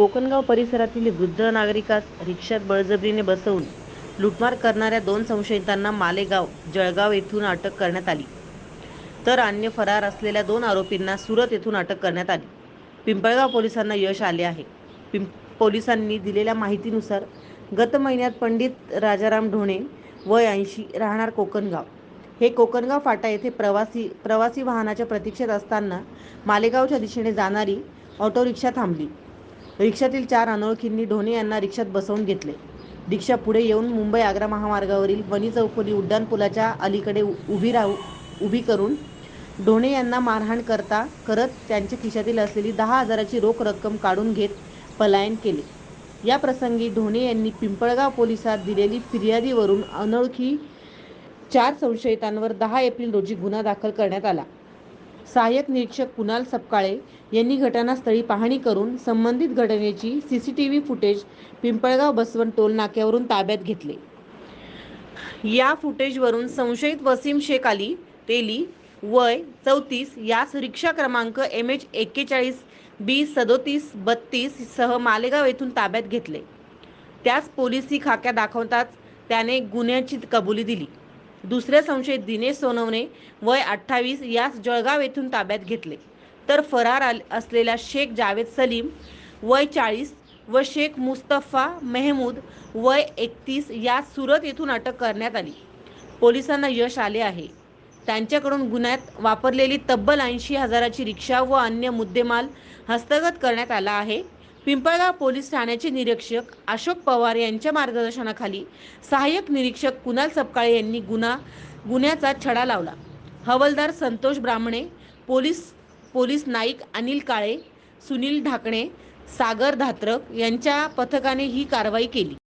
कोकणगाव परिसरातील वृद्ध नागरिकास रिक्षात बळजबरीने बसवून लुटमार करणाऱ्या दोन संशयितांना मालेगाव जळगाव येथून अटक करण्यात आली. तर अन्य फरार असलेल्या दोन आरोपींना सुरत येथून अटक करण्यात आली. पिंपळगाव पोलिसांना यश आले आहे. पिंप पोलिसांनी दिलेल्या माहितीनुसार गत महिन्यात पंडित राजाराम ढोणे वय ऐंशी राहणार कोकणगाव. हे कोकणगाव फाटा येथे प्रवासी प्रवासी वाहनाच्या प्रतीक्षेत असताना मालेगावच्या दिशेने जाणारी ऑटो रिक्षा थांबली. रिक्षातील चार अनोळखींनी ढोणे यांना रिक्षात बसवून घेतले. रिक्षा पुढे येऊन मुंबई आग्रा महामार्गावरील वणी चौफुली उड्डाणपुलाच्या अलीकडे उभी राहू उभी करून ढोणे यांना मारहाण करता करत त्यांच्या खिशातील असलेली दहा हजाराची रोख रक्कम काढून घेत पलायन केले. या प्रसंगी ढोणे यांनी पिंपळगाव पोलिसात दिलेली फिर्यादीवरून अनोळखी चार संशयितांवर दहा एप्रिल रोजी गुन्हा दाखल करण्यात आला. सहाय्यक निरीक्षक कुणाल सपकाळे यांनी घटनास्थळी पाहणी करून संबंधित घटनेची C C T V footage Pimpalgaon Baswant toll नाक्यावरून ताब्यात घेतले. या फुटेजवरून संशयित वसीम शेख अली तेली वय चौतीस यास रिक्षा क्रमांक एम एच एक्केचाळीस बी सदोतीस बत्तीस सह मालेगाव येथून ताब्यात घेतले. त्यास पोलिसी खाक्या दाखवताच त्याने गुन्ह्याची कबुली दिली. दुसरे संशयित दिनेश सोनवणे वय अठ्ठावीस यास जळगाव येथून ताब्यात घेतले. तर फरार आल- असलेला शेख जावेद सलीम वय चाळीस व शेख मुस्तफा मेहमूद वय एकतीस यास सुरत येथून अटक करण्यात आली. पोलिसांना यश आले आहे. त्यांच्याकडून गुन्ह्यात वापरलेली तब्बल ऐंशी हजाराची रिक्षा व अन्य मुद्देमाल हस्तगत करण्यात आला आहे. पिंपळगाव पोलीस ठाण्याचे निरीक्षक अशोक पवार यांच्या मार्गदर्शनाखाली सहाय्यक निरीक्षक कुणाल सपकाळे यांनी गुन्हा गुन्ह्याचा छडा लावला. हवलदार संतोष ब्राह्मणे पोलीस पोलीस नाईक अनिल काळे सुनील ढाकणे सागर धात्रक यांच्या पथकाने ही कारवाई केली.